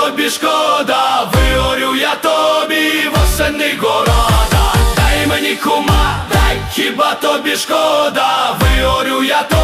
тобі шкода, вигорю я тобі, восени города, дай мені кума, дай хіба тобі шкода, вигорю я тобі.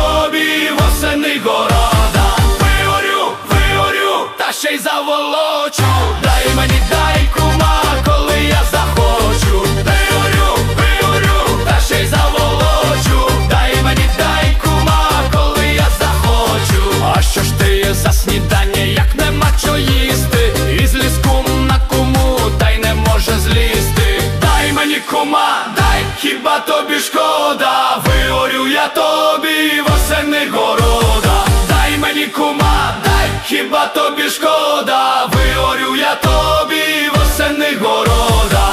Дай, тобі шкода? Вигорю я тобі восени города. Дай мені кума, дай, хіба тобі шкода? Вигорю я тобі восени города.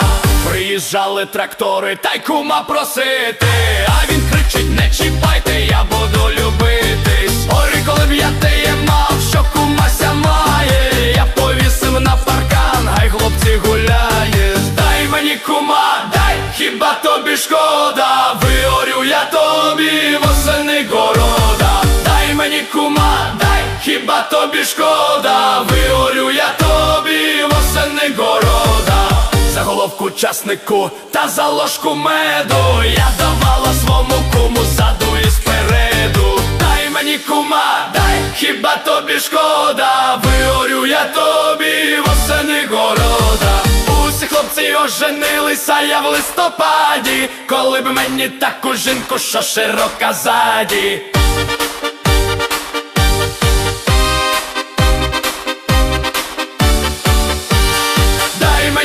Приїжджали трактори, та й кума просити. А він кричить: не чіпайте, я буду любитись. Ой, коли б я теє мав, що кумася має, я повісив на паркан, гай хлопці гуляєш. Дай мені кума, дай, хіба тобі шкода? Хіба тобі шкода? Вигорю я тобі восени города. За головку часнику та за ложку меду. Я давала свому куму ззаду і спереду. Дай мені кума, дай, хіба тобі шкода? Вигорю я тобі восени города. Усі хлопці оженилися я в листопаді. Коли б мені таку жінку, що широка ззаді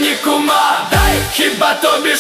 Дай мені кума, дай, хіба тобі